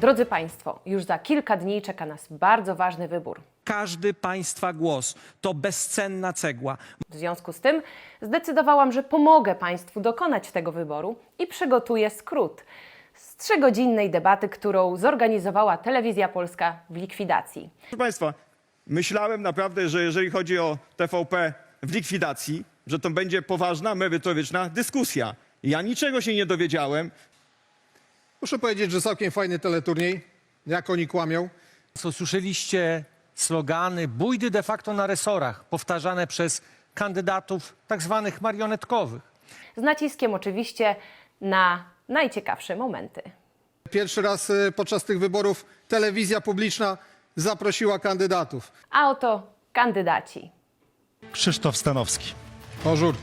Drodzy Państwo, już za kilka dni czeka nas bardzo ważny wybór. Każdy państwa głos to bezcenna cegła. W związku z tym zdecydowałam, że pomogę Państwu dokonać tego wyboru i przygotuję skrót z trzygodzinnej debaty, którą zorganizowała Telewizja Polska w likwidacji. Proszę Państwa, myślałem naprawdę, że jeżeli chodzi o TVP w likwidacji, że to będzie poważna, merytoryczna dyskusja. Ja niczego się nie dowiedziałem. Muszę powiedzieć, że całkiem fajny teleturniej. Jak oni kłamią. Co słyszeliście slogany bójdy de facto na resorach, powtarzane przez kandydatów tak zwanych marionetkowych. Z naciskiem oczywiście na najciekawsze momenty. Pierwszy raz y, podczas tych wyborów telewizja publiczna zaprosiła kandydatów. A oto kandydaci. Krzysztof Stanowski, Pożur.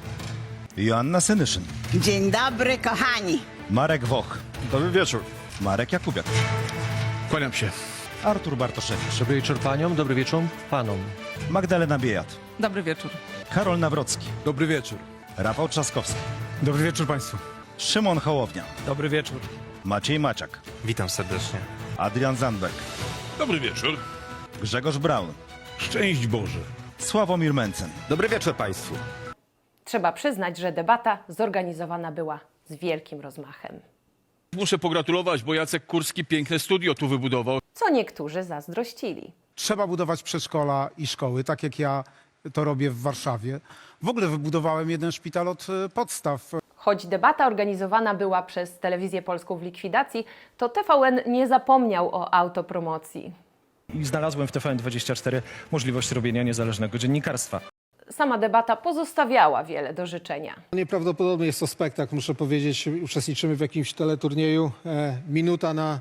Joanna Senyszyn, Dzień dobry, kochani. Marek Woch, Dobry wieczór. Marek Jakubiak, Kłaniam się. Artur Bartoszewicz, Dobry wieczór paniom, dobry wieczór panom. Magdalena Biejat, Dobry wieczór. Karol Nawrocki, Dobry wieczór. Rafał Trzaskowski, Dobry wieczór Państwu. Szymon Hołownia, Dobry wieczór. Maciej Maciak, Witam serdecznie. Adrian Zandberg, Dobry wieczór. Grzegorz Braun, Szczęść Boże. Sławomir Mencen. Dobry wieczór Państwu. Trzeba przyznać, że debata zorganizowana była z wielkim rozmachem, Muszę pogratulować, bo Jacek Kurski piękne studio tu wybudował. co niektórzy zazdrościli. Trzeba budować przedszkola i szkoły, tak jak ja to robię w Warszawie. W ogóle wybudowałem jeden szpital od e, podstaw. Choć debata organizowana była przez Telewizję Polską w likwidacji, to TVN nie zapomniał o autopromocji. i znalazłem w TVN24 możliwość robienia niezależnego dziennikarstwa. Sama debata pozostawiała wiele do życzenia. Nieprawdopodobny jest to spektakl, muszę powiedzieć. Uczestniczymy w jakimś teleturnieju. E, minuta na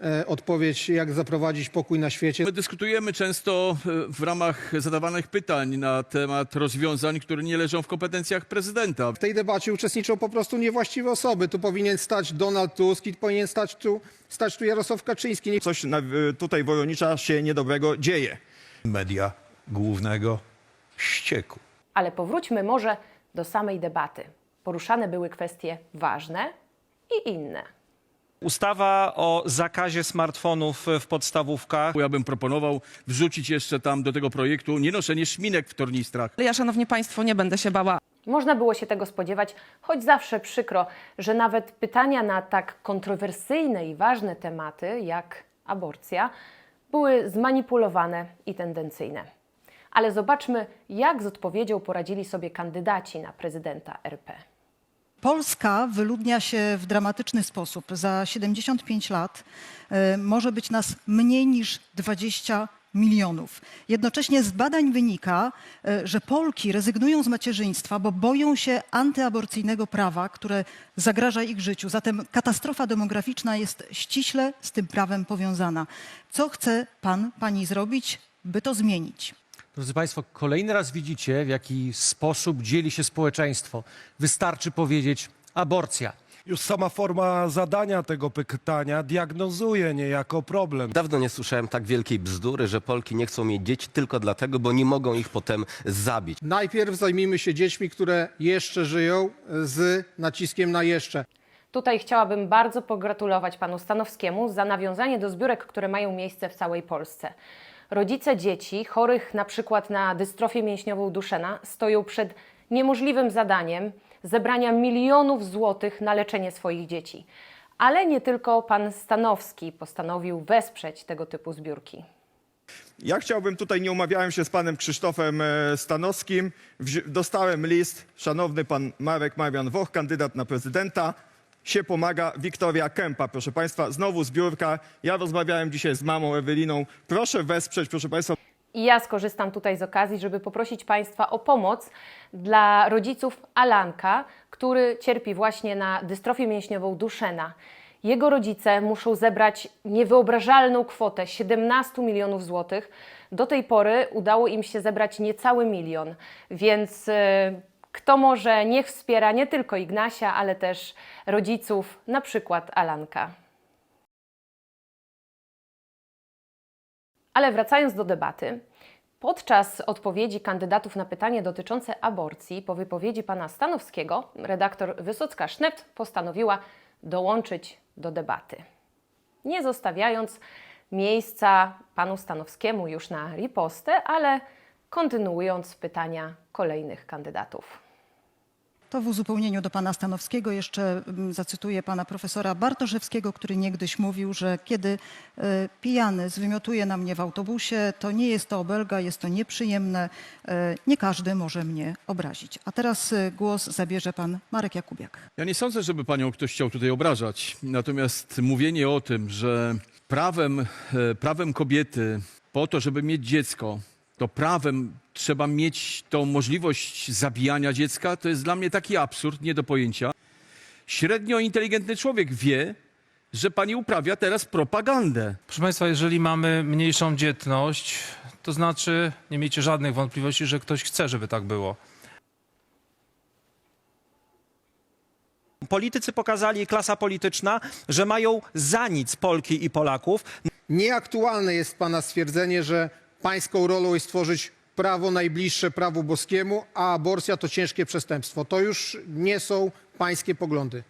e, odpowiedź, jak zaprowadzić pokój na świecie. My dyskutujemy często e, w ramach zadawanych pytań na temat rozwiązań, które nie leżą w kompetencjach prezydenta. W tej debacie uczestniczą po prostu niewłaściwe osoby. Tu powinien stać Donald Tusk i powinien stać tu, stać tu Jarosław Kaczyński. Nie Coś na, y, tutaj Woronicza się niedobrego dzieje. Media głównego ścieku. Ale powróćmy może do samej debaty. Poruszane były kwestie ważne i inne. Ustawa o zakazie smartfonów w podstawówkach. Bo Ja bym proponował wrzucić jeszcze tam do tego projektu nienoszenie szminek w tornistrach. Ale ja, szanowni państwo, nie będę się bała Można było się tego spodziewać, choć zawsze przykro, że nawet pytania na tak kontrowersyjne i ważne tematy jak aborcja były zmanipulowane i tendencyjne. Ale zobaczmy, jak z odpowiedzią poradzili sobie kandydaci na prezydenta RP. Polska wyludnia się w dramatyczny sposób. Za 75 lat e, może być nas mniej niż 20 milionów. Jednocześnie z badań wynika, e, że Polki rezygnują z macierzyństwa, bo boją się antyaborcyjnego prawa, które zagraża ich życiu. Zatem katastrofa demograficzna jest ściśle z tym prawem powiązana. Co chce pan, pani zrobić, by to zmienić? Drodzy Państwo, kolejny raz widzicie, w jaki sposób dzieli się społeczeństwo. Wystarczy powiedzieć aborcja. Już sama forma zadania tego pytania diagnozuje niejako problem. Dawno nie słyszałem tak wielkiej bzdury, że Polki nie chcą mieć dzieci tylko dlatego, bo nie mogą ich potem zabić. Najpierw zajmijmy się dziećmi, które jeszcze żyją z naciskiem na jeszcze. Tutaj chciałabym bardzo pogratulować panu Stanowskiemu za nawiązanie do zbiórek, które mają miejsce w całej Polsce. Rodzice dzieci chorych na przykład na dystrofię mięśniową Duszena stoją przed niemożliwym zadaniem zebrania milionów złotych na leczenie swoich dzieci. Ale nie tylko pan Stanowski postanowił wesprzeć tego typu zbiórki. Ja chciałbym tutaj, nie umawiałem się z panem Krzysztofem e, Stanowskim. Dostałem list, szanowny pan Marek Marian Woch, kandydat na prezydenta. Się pomaga Wiktoria Kępa, proszę państwa. Znowu zbiórka. Ja rozmawiałem dzisiaj z mamą Eweliną. Proszę wesprzeć, proszę państwa. I ja skorzystam tutaj z okazji, żeby poprosić Państwa o pomoc dla rodziców Alanka, który cierpi właśnie na dystrofię mięśniową Duszena. Jego rodzice muszą zebrać niewyobrażalną kwotę 17 milionów złotych. Do tej pory udało im się zebrać niecały milion, więc e, kto może, niech wspiera nie tylko Ignasia, ale też rodziców, na przykład Alanka. Ale wracając do debaty, podczas odpowiedzi kandydatów na pytanie dotyczące aborcji, po wypowiedzi pana Stanowskiego, redaktor Wysocka-Sznept postanowiła dołączyć do debaty. nie zostawiając miejsca panu Stanowskiemu już na ripostę, ale kontynuując pytania kolejnych kandydatów. To w uzupełnieniu do pana Stanowskiego jeszcze mm, zacytuję pana profesora Bartoszewskiego, który niegdyś mówił, że kiedy e, pijany zwymiotuje na mnie w autobusie, to nie jest to obelga, jest to nieprzyjemne, e, nie każdy może mnie obrazić. A teraz e, głos zabierze pan Marek Jakubiak. Ja nie sądzę, żeby panią ktoś chciał tutaj obrażać. Natomiast mówienie o tym, że prawem, prawem kobiety po to, żeby mieć dziecko, to prawem trzeba mieć tą możliwość zabijania dziecka, to jest dla mnie taki absurd, nie do pojęcia. Średnio inteligentny człowiek wie, że pani uprawia teraz propagandę. Proszę Państwa, jeżeli mamy mniejszą dzietność, to znaczy, nie miejcie żadnych wątpliwości, że ktoś chce, żeby tak było. Politycy pokazali, klasa polityczna, że mają za nic Polki i Polaków. Nieaktualne jest pana stwierdzenie, że pańską rolą jest tworzyć prawo najbliższe prawu boskiemu, a aborcja to ciężkie przestępstwo. To już nie są pańskie poglądy.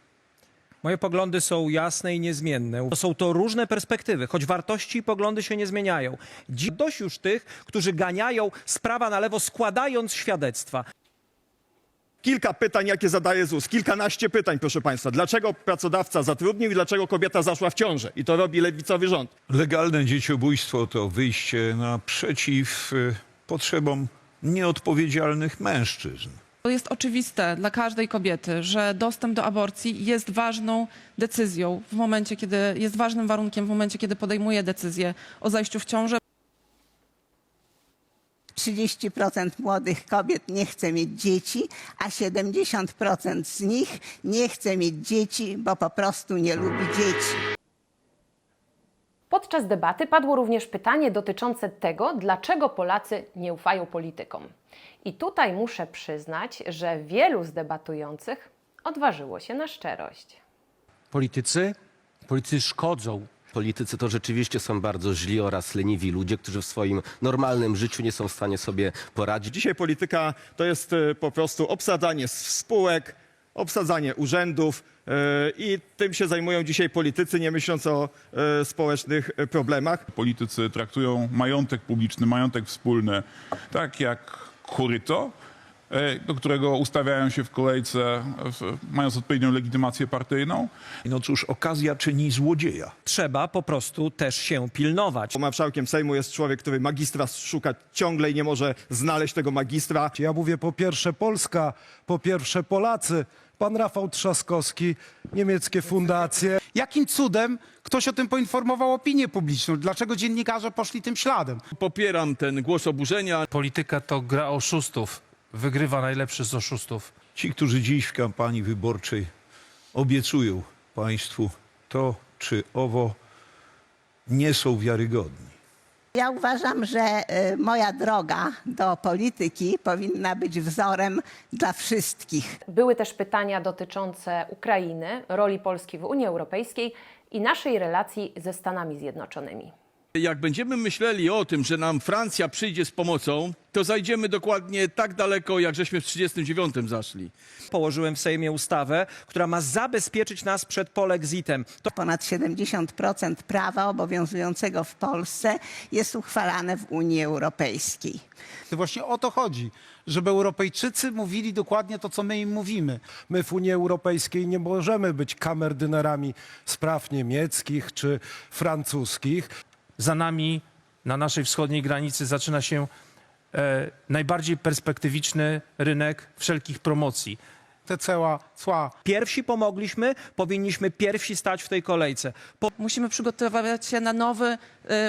Moje poglądy są jasne i niezmienne. To są to różne perspektywy, choć wartości i poglądy się nie zmieniają. Dziś dość już tych, którzy ganiają z prawa na lewo, składając świadectwa. Kilka pytań, jakie zadaje ZUS. Kilkanaście pytań, proszę państwa. Dlaczego pracodawca zatrudnił i dlaczego kobieta zaszła w ciążę? I to robi lewicowy rząd. Legalne dzieciobójstwo to wyjście naprzeciw y, potrzebom nieodpowiedzialnych mężczyzn. To jest oczywiste dla każdej kobiety, że dostęp do aborcji jest ważną decyzją w momencie, kiedy jest ważnym warunkiem w momencie, kiedy podejmuje decyzję o zajściu w ciążę. 30% młodych kobiet nie chce mieć dzieci, a 70% z nich nie chce mieć dzieci, bo po prostu nie lubi dzieci. Podczas debaty padło również pytanie dotyczące tego, dlaczego Polacy nie ufają politykom. I tutaj muszę przyznać, że wielu z debatujących odważyło się na szczerość. Politycy? Politycy szkodzą. Politycy to rzeczywiście są bardzo źli oraz leniwi ludzie, którzy w swoim normalnym życiu nie są w stanie sobie poradzić. Dzisiaj polityka to jest e, po prostu obsadzanie spółek, obsadzanie urzędów e, i tym się zajmują dzisiaj politycy, nie myśląc o e, społecznych e, problemach. Politycy traktują majątek publiczny, majątek wspólny tak jak koryto, e, do którego ustawiają się w kolejce, mając odpowiednią legitymację partyjną. No cóż, okazja czyni złodzieja. Trzeba po prostu też się pilnować. Bo marszałkiem Sejmu jest człowiek, który magistra szuka ciągle i nie może znaleźć tego magistra. Ja mówię po pierwsze Polska, po pierwsze Polacy. Pan Rafał Trzaskowski, niemieckie fundacje. Jakim cudem ktoś o tym poinformował opinię publiczną? Dlaczego dziennikarze poszli tym śladem? Popieram ten głos oburzenia. Polityka to gra oszustów. Wygrywa najlepszy z oszustów. Ci, którzy dziś w kampanii wyborczej obiecują państwu to czy owo, nie są wiarygodni. Ja uważam, że y, moja droga do polityki powinna być wzorem dla wszystkich. Były też pytania dotyczące Ukrainy, roli Polski w Unii Europejskiej i naszej relacji ze Stanami Zjednoczonymi. Jak będziemy myśleli o tym, że nam Francja przyjdzie z pomocą, to zajdziemy dokładnie tak daleko, jak żeśmy w 1939 zaszli. Położyłem w Sejmie ustawę, która ma zabezpieczyć nas przed polexitem. To Ponad 70% prawa obowiązującego w Polsce jest uchwalane w Unii Europejskiej. To właśnie o to chodzi, żeby Europejczycy mówili dokładnie to, co my im mówimy. My w Unii Europejskiej nie możemy być kamerdynerami spraw niemieckich czy francuskich. Za nami, na naszej wschodniej granicy, zaczyna się e, najbardziej perspektywiczny rynek wszelkich promocji. Te cła, cła pierwsi pomogliśmy, powinniśmy pierwsi stać w tej kolejce. Po Musimy przygotowywać się na nowy y,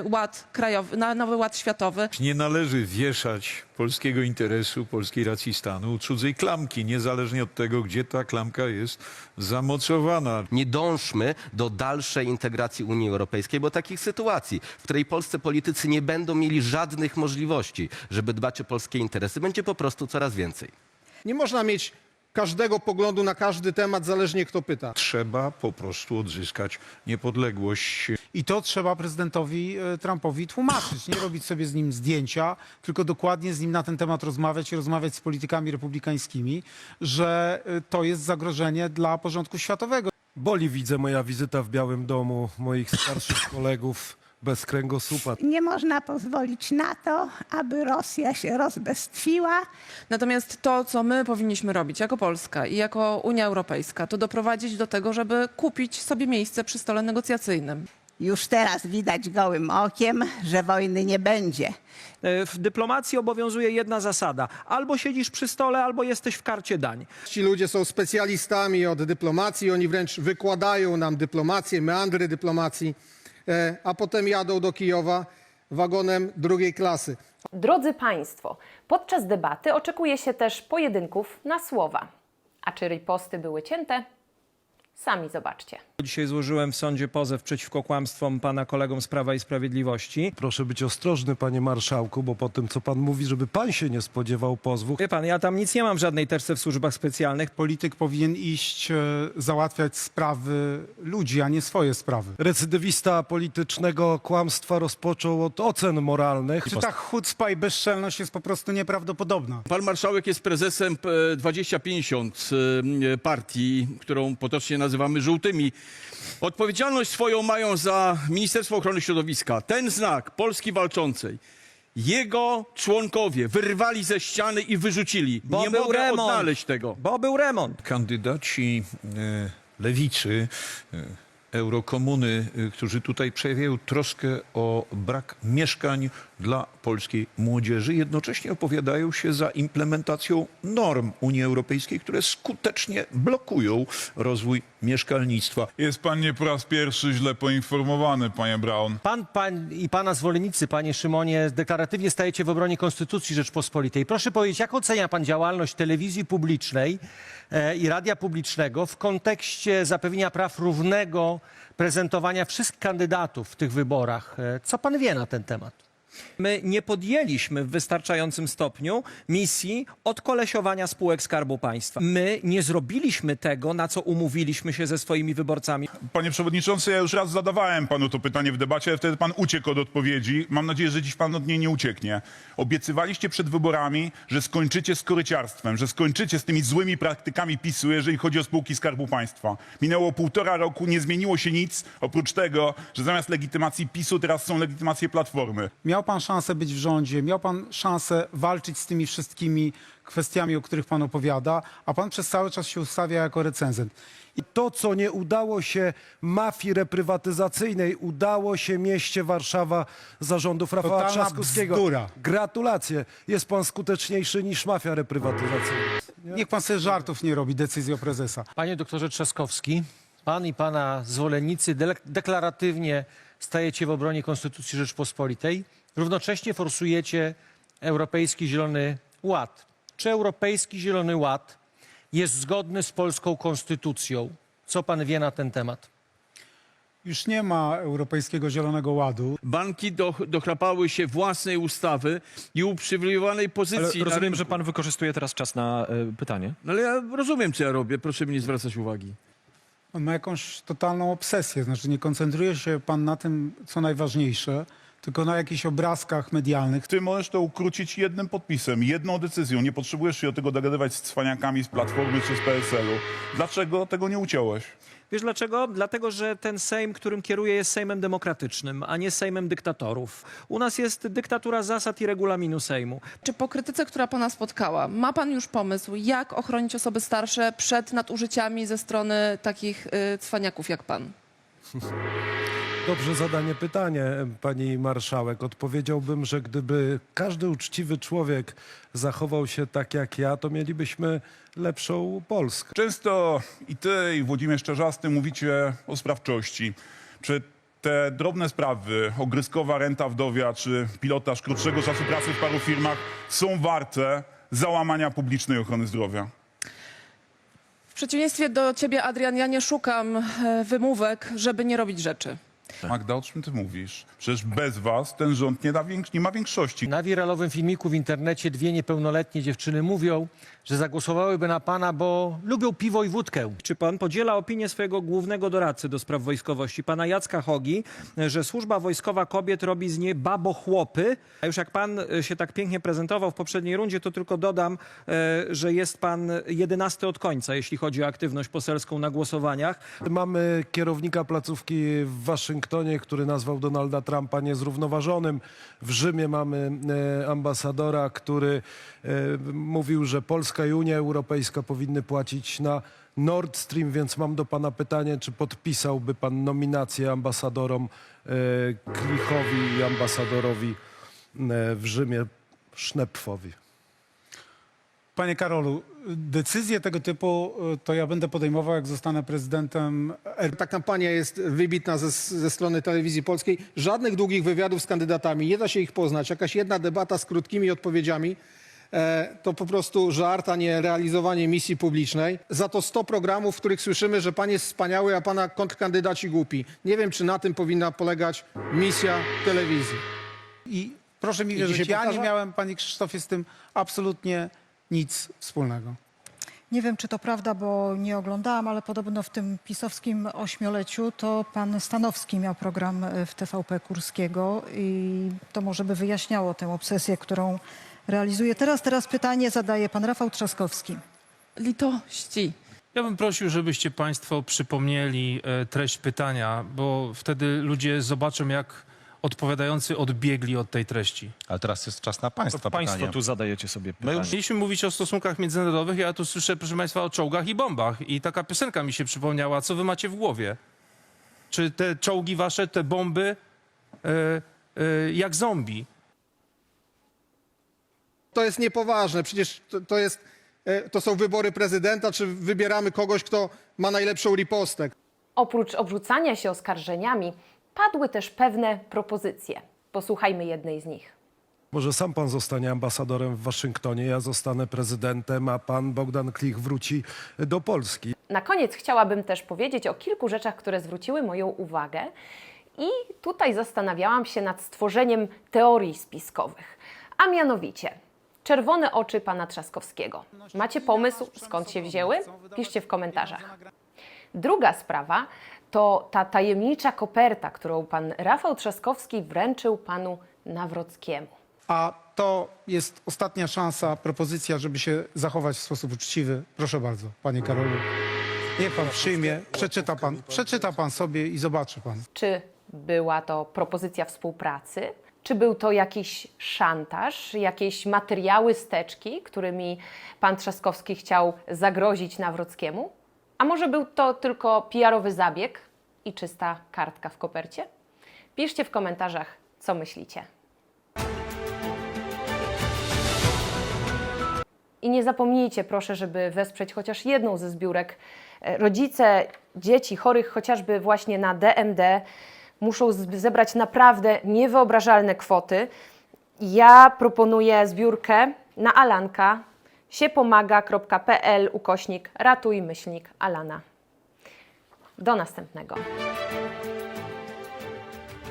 ład krajowy, na nowy ład światowy. Nie należy wieszać polskiego interesu, polskiej racji stanu u cudzej klamki, niezależnie od tego, gdzie ta klamka jest zamocowana. Nie dążmy do dalszej integracji Unii Europejskiej, bo takich sytuacji, w której polscy politycy nie będą mieli żadnych możliwości, żeby dbać o polskie interesy, będzie po prostu coraz więcej. Nie można mieć każdego poglądu na każdy temat, zależnie kto pyta. Trzeba po prostu odzyskać niepodległość. I to trzeba prezydentowi e, Trumpowi tłumaczyć. Nie robić sobie z nim zdjęcia, tylko dokładnie z nim na ten temat rozmawiać i rozmawiać z politykami republikańskimi, że e, to jest zagrożenie dla porządku światowego. Boli widzę moja wizyta w Białym Domu moich starszych kolegów bez kręgosłupa. Nie można pozwolić na to, aby Rosja się rozbestwiła. Natomiast to, co my powinniśmy robić jako Polska i jako Unia Europejska, to doprowadzić do tego, żeby kupić sobie miejsce przy stole negocjacyjnym. Już teraz widać gołym okiem, że wojny nie będzie. E, W dyplomacji obowiązuje jedna zasada. Albo siedzisz przy stole, albo jesteś w karcie dań. Ci ludzie są specjalistami od dyplomacji, oni wręcz wykładają nam dyplomację, meandry dyplomacji, a potem jadą do Kijowa wagonem drugiej klasy. Drodzy Państwo, podczas debaty oczekuje się też pojedynków na słowa. A czy riposty były cięte? Sami zobaczcie. Dzisiaj złożyłem w sądzie pozew przeciwko kłamstwom pana kolegom z Prawa i Sprawiedliwości. Proszę być ostrożny, panie marszałku, bo po tym, co pan mówi, żeby pan się nie spodziewał pozwu. Wie pan, ja tam nic nie mam w żadnej terce w służbach specjalnych. Polityk powinien iść e, załatwiać sprawy ludzi, a nie swoje sprawy. Recydywista politycznego kłamstwa rozpoczął od ocen moralnych. Czy ta chucpa i bezczelność jest po prostu nieprawdopodobna? Pan marszałek jest prezesem e, 2050 e, partii, którą potocznie nazywamy żółtymi. Odpowiedzialność swoją mają za Ministerstwo Ochrony Środowiska. Ten znak Polski Walczącej. Jego członkowie wyrwali ze ściany i wyrzucili. Bo Nie był mogę remont. odnaleźć tego. Bo był remont. kandydaci e, lewicy, e, eurokomuny, e, którzy tutaj przejawiają troskę o brak mieszkań dla polskiej młodzieży, jednocześnie opowiadają się za implementacją norm Unii Europejskiej, które skutecznie blokują rozwój mieszkalnictwa. Jest pan nie po raz pierwszy źle poinformowany, panie Braun. Pan, pan i pana zwolennicy, panie Szymonie, deklaratywnie stajecie w obronie Konstytucji Rzeczpospolitej. Proszę powiedzieć, jak ocenia pan działalność telewizji publicznej e, i radia publicznego w kontekście zapewnienia praw równego prezentowania wszystkich kandydatów w tych wyborach? E, co pan wie na ten temat? My nie podjęliśmy w wystarczającym stopniu misji odkolesiowania spółek Skarbu Państwa. My nie zrobiliśmy tego, na co umówiliśmy się ze swoimi wyborcami. Panie przewodniczący, ja już raz zadawałem panu to pytanie w debacie, ale wtedy pan uciekł od odpowiedzi. Mam nadzieję, że dziś pan od niej nie ucieknie. Obiecywaliście przed wyborami, że skończycie z koryciarstwem, że skończycie z tymi złymi praktykami PiSu, jeżeli chodzi o spółki Skarbu Państwa. Minęło półtora roku, nie zmieniło się nic, oprócz tego, że zamiast legitymacji PiSu teraz są legitymacje Platformy. Miał pan szansę być w rządzie, miał pan szansę walczyć z tymi wszystkimi kwestiami, o których pan opowiada, a pan przez cały czas się ustawia jako recenzent. I to, co nie udało się mafii reprywatyzacyjnej, udało się mieście Warszawa zarządów Rafała Totalna Trzaskowskiego. bzdura. Gratulacje. Jest pan skuteczniejszy niż mafia reprywatyzacyjna. Niech pan sobie żartów nie robi decyzją prezesa. Panie doktorze Trzaskowski, pan i pana zwolennicy de- deklaratywnie stajecie w obronie Konstytucji Rzeczpospolitej, równocześnie forsujecie Europejski Zielony Ład. Czy Europejski Zielony Ład jest zgodny z polską konstytucją? Co pan wie na ten temat? Już nie ma Europejskiego Zielonego Ładu. Banki do, dochlapały się własnej ustawy i uprzywilejowanej pozycji. na rozumiem, rynku. że pan wykorzystuje teraz czas na e, pytanie. No ale ja rozumiem, co ja robię. Proszę mi nie zwracać uwagi. On ma jakąś totalną obsesję, znaczy nie koncentruje się pan na tym, co najważniejsze, tylko na jakichś obrazkach medialnych. Ty możesz to ukrócić jednym podpisem, jedną decyzją. Nie potrzebujesz się do tego dogadywać z cwaniakami z Platformy czy z PSL-u. Dlaczego tego nie uciąłeś? Wiesz dlaczego? Dlatego, że ten Sejm, którym kieruję, jest Sejmem demokratycznym, a nie Sejmem dyktatorów. U nas jest dyktatura zasad i regulaminu Sejmu. Czy po krytyce, która pana spotkała, ma pan już pomysł, jak ochronić osoby starsze przed nadużyciami ze strony takich y, cwaniaków jak pan? Dobrze zadanie pytanie, pani marszałek. Odpowiedziałbym, że gdyby każdy uczciwy człowiek zachował się tak jak ja, to mielibyśmy lepszą Polskę. Często i ty, i Włodzimierz Czarzasty mówicie o sprawczości. Czy te drobne sprawy, ogryskowa renta wdowia, czy pilotaż krótszego czasu pracy w paru firmach są warte załamania publicznej ochrony zdrowia? W przeciwieństwie do ciebie, Adrian, ja nie szukam e, wymówek, żeby nie robić rzeczy. Magda, o czym ty mówisz? Przecież bez was ten rząd nie, da więks- nie ma większości. Na wiralowym filmiku w internecie dwie niepełnoletnie dziewczyny mówią, że zagłosowałyby na pana, bo lubią piwo i wódkę. Czy pan podziela opinię swojego głównego doradcy do spraw wojskowości, pana Jacka Hogi, że służba wojskowa kobiet robi z niej babochłopy? A już jak pan e, się tak pięknie prezentował w poprzedniej rundzie, to tylko dodam, e, że jest pan jedenasty od końca, jeśli chodzi o aktywność poselską na głosowaniach. Mamy kierownika placówki w Waszyngtonie, który nazwał Donalda Trumpa niezrównoważonym. W Rzymie mamy e, ambasadora, który e, mówił, że Polska i Unia Europejska powinny płacić na Nord Stream, więc mam do pana pytanie, czy podpisałby pan nominację ambasadorom e, Klichowi i ambasadorowi w Rzymie Sznepfowi? Panie Karolu, decyzje tego typu y, to ja będę podejmował, jak zostanę prezydentem Er, Ta kampania jest wybitna ze, ze strony telewizji polskiej. Żadnych długich wywiadów z kandydatami, nie da się ich poznać. Jakaś jedna debata z krótkimi odpowiedziami. E, to po prostu żart, a nie realizowanie misji publicznej. Za to 100 programów, w których słyszymy, że pan jest wspaniały, a pana kontrkandydaci głupi. Nie wiem, czy na tym powinna polegać misja telewizji. i proszę mi wierzyć, ja nie miałem, panie Krzysztofie, z tym absolutnie nic wspólnego. Nie wiem, czy to prawda, bo nie oglądałam, ale podobno w tym pisowskim ośmioleciu to pan Stanowski miał program e, w TVP Kurskiego i to może by wyjaśniało tę obsesję, którą realizuje. Teraz, teraz pytanie zadaje pan Rafał Trzaskowski. Litości. Ja bym prosił, żebyście Państwo przypomnieli e, treść pytania, bo wtedy ludzie zobaczą, jak odpowiadający odbiegli od tej treści. Ale teraz jest czas na państwa To państwo pytanie. tu zadajecie sobie My pytanie. już mieliśmy mówić o stosunkach międzynarodowych, ja tu słyszę, proszę Państwa, o czołgach i bombach. I taka piosenka mi się przypomniała. Co Wy macie w głowie? Czy te czołgi Wasze, te bomby, e, e, jak zombie? To jest niepoważne. Przecież to, to, jest, e, to są wybory prezydenta, czy wybieramy kogoś, kto ma najlepszą ripostę. Oprócz obrzucania się oskarżeniami, padły też pewne propozycje. Posłuchajmy jednej z nich. Może sam pan zostanie ambasadorem w Waszyngtonie, ja zostanę prezydentem, a pan Bogdan Klich wróci do Polski. Na koniec chciałabym też powiedzieć o kilku rzeczach, które zwróciły moją uwagę. I tutaj zastanawiałam się nad stworzeniem teorii spiskowych. A mianowicie, czerwone oczy pana Trzaskowskiego. Macie pomysł, skąd się wzięły? Piszcie w komentarzach. Druga sprawa to ta tajemnicza koperta, którą pan Rafał Trzaskowski wręczył panu Nawrockiemu. A to jest ostatnia szansa, propozycja, żeby się zachować w sposób uczciwy. Proszę bardzo, panie Karolu. Niech pan przyjmie, przeczyta pan, przeczyta pan sobie i zobaczy pan. Czy była to propozycja współpracy? Czy był to jakiś szantaż, jakieś materiały, steczki, którymi pan Trzaskowski chciał zagrozić Nawrockiemu? A może był to tylko PR-owy zabieg i czysta kartka w kopercie? Piszcie w komentarzach, co myślicie. I nie zapomnijcie, proszę, żeby wesprzeć chociaż jedną ze zbiórek. E, Rodzice dzieci chorych chociażby właśnie na DMD muszą zebrać naprawdę niewyobrażalne kwoty. Ja proponuję zbiórkę na Alanka siepomaga.pl ukośnik ratuj myślnik Alana. Do następnego.